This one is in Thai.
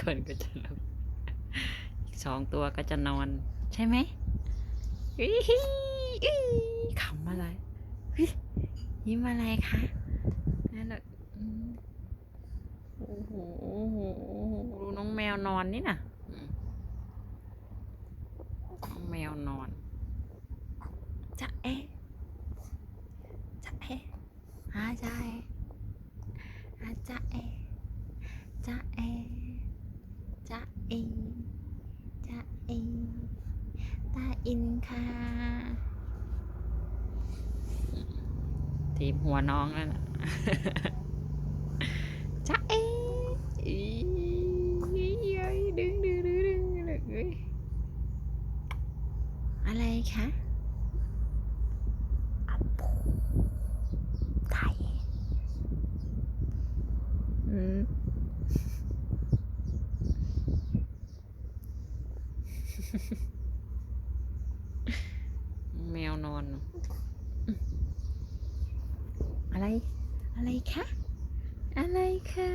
คนก็จะหลับอีกสองตัวก็จะนอน ใช่ไหมขำอะไรยิ้มอะไรคะนั่นแหละโอ้โหดูน้องแมวนอนนี่น่ะน้องแมวนอนจะเอ๊ะจะเอ๊ะอาจะเอ๊ะอาจะเอ๊ะจะเอ๊ะ จะเอ๊ะจะเอ๊ะตาอินค่ะ ทีมหัวน้องนั่นน่ะจะเอ๊ะอีเอ้ยดึงดึงดึงดึงดึงเอ้ยอะไรคะอัปปูไทยอืม แมวนอนน่ะอืมอะไร อะไรคะ อะไรคะ